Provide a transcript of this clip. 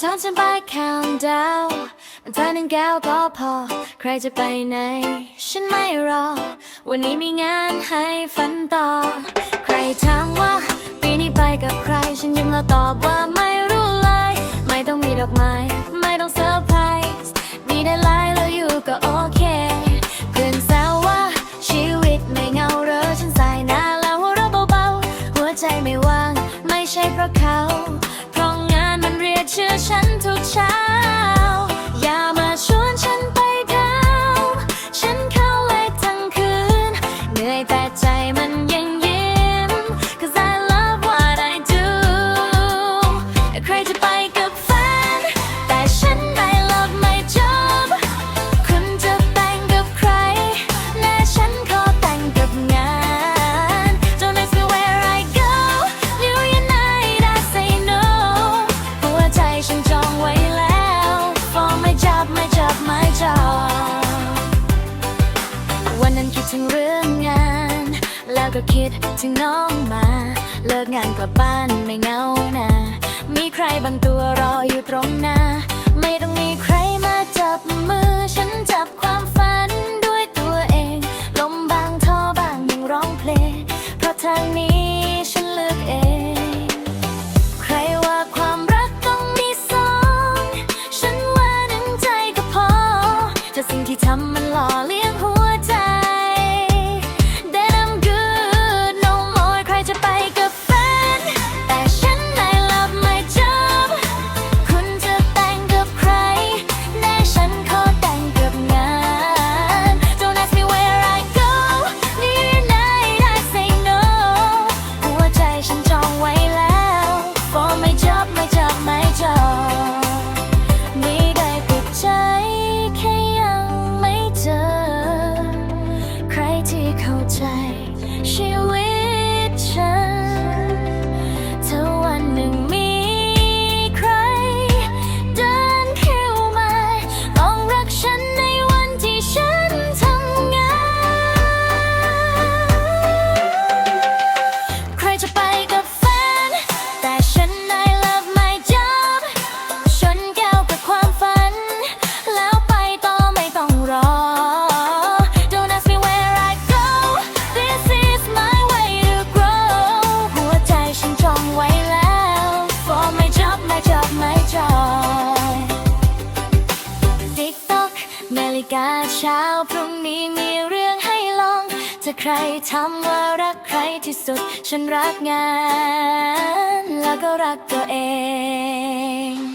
เธอหนึ่งแก้วก็พอ ใครจะไปไหน ฉันไม่รอ วันนี้มีงานให้ฝันต่อ ใครถามว่า ปีนี้ไปกับใคร ฉันยิ้มแล้วตอบว่าไม่รู้เลย ไม่ต้องมีดอกไม้ ไม่ต้องเซอร์ไพรส์มีได้ไลน์แล้วอยู่ก็โอเค เพื่อนแซวว่าชีวิตไม่เหงาเหรอฉันใส่หน้าแล้วหัวเราะเบาๆหัวใจไม่ว่าง ไม่ใช่เพราะเขา เชื่อฉันทุกเช้า ถึงเรื่องงาน แล้วก็คิดถึงน้องมา เลิกงานกลับบ้านไม่เงานะมีใครบางตัวรออยู่ตรงหน้า ไม่ต้องมีใครมาจับมือ ฉันจับความฝันด้วยตัวเอง ลมบางท่อบางยังร้องเพลง เพราะทางนี้ฉันเลือกเอง ใครว่าความรักต้องมีสอง ฉันว่าหนึ่งใจก็พอถ้าสิ่งที่ทำ นาฬิกาเช้าพรุ่งนี้มีเรื่องให้ลอง ถ้าใครทำว่ารักใครที่สุด ฉันรักงาน แล้วก็รักตัวเอง